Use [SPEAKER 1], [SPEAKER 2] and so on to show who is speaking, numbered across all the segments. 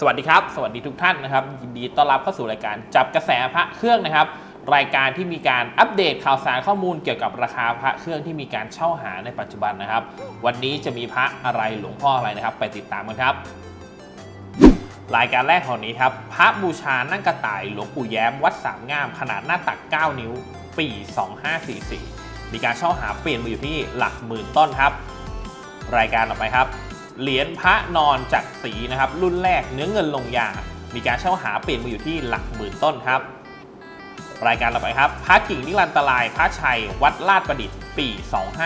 [SPEAKER 1] สวัสดีครับ สวัสดีทุกท่านนะครับ ยินดีต้อนรับเข้าสู่รายการจับกระแสพระเครื่องนะครับ รายการที่มีการอัปเดตข่าวสารข้อมูลเกี่ยวกับราคาพระเครื่องที่มีการเช่าหาในปัจจุบันนะครับ วันนี้จะมีพระอะไรหลวงพ่ออะไรนะครับ ไปติดตามกันครับ รายการแรกของนี้ครับ พระบูชานั่งกระต่ายหลวงปู่แย้มวัดสามงาม ขนาดหน้าตัก 9 นิ้ว ปี 2544 มีการเช่าหาเปลี่ยนมาอยู่ที่หลักหมื่นต้นครับ รายการต่อไปครับ เหรียญพระนอนจากสีนะครับรุ่นแรกเนื้อเงินลงยา มีการเช่าหาเปลี่ยนมาอยู่ที่หลักหมื่นต้นครับ รายการต่อไปครับพระกิ่งนิรันตรายพระชัย วัดลาดประดิษฐ์ปี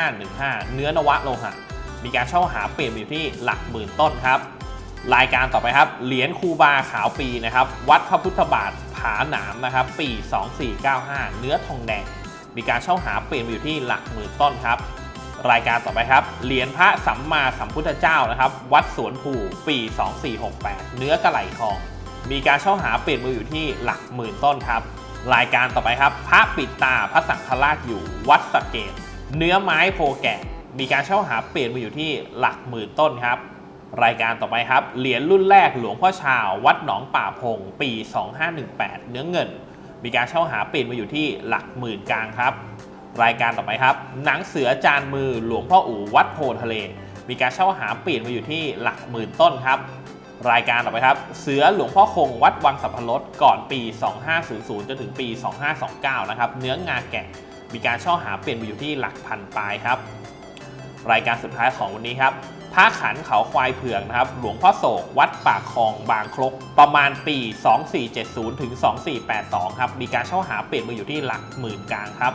[SPEAKER 1] 2515 เนื้อนวะโลหะ มีการเช่าหาเปลี่ยนมาอยู่ที่หลักหมื่นต้นครับ รายการต่อไปครับเหรียญคูบาขาวปีนะครับวัดพระพุทธบาทผาหนามนะครับปี 2495 เนื้อทองแดง มีการเช่าหาเปลี่ยนมาอยู่ที่หลักหมื่นต้นครับ รายการต่อไปครับ เหรียญพระสัมมาสัมพุทธเจ้านะครับ วัดสวนผูปี 2468 เนื้อกระไหลทอง มีการเช่าหาเปลี่ยนมืออยู่ที่หลักหมื่นต้นครับ รายการต่อไปครับ พระปิดตาพระสังฆราชอยู่วัดสเกต เนื้อไม้โพแกะมีการเช่าหาเปลี่ยนมืออยู่ที่หลักหมื่นต้นครับ รายการต่อไปครับ เหรียญรุ่นแรกหลวงพ่อชาว วัดหนองป่าพง ปี 2518 เนื้อเงิน มีการเช่าหาเปลี่ยนมาอยู่ที่หลักหมื่นกลางครับ รายการต่อไปครับ หนังเสือจานมือหลวงพ่ออู่วัดโพทะเล มีการเช่าหาเปลี่ยนมาอยู่ที่หลักหมื่นต้นครับ รายการต่อไปครับ เสือหลวงพ่อคงวัดวังสัพพรสก่อนปี 2500 จนถึงปี 2529 นะครับ เนื้องาแกะ มีการเช่าหาเปลี่ยนมาอยู่ที่หลักพันปลายครับ รายการสุดท้ายของวันนี้ครับพระขันเขาควายเผือกนะครับ หลวงพ่อโศกวัดปากคลองบางครกประมาณปี 2470 ถึง 2482 ครับ มีการเช่าหาเปลี่ยนมาอยู่ที่หลักหมื่นกลางครับ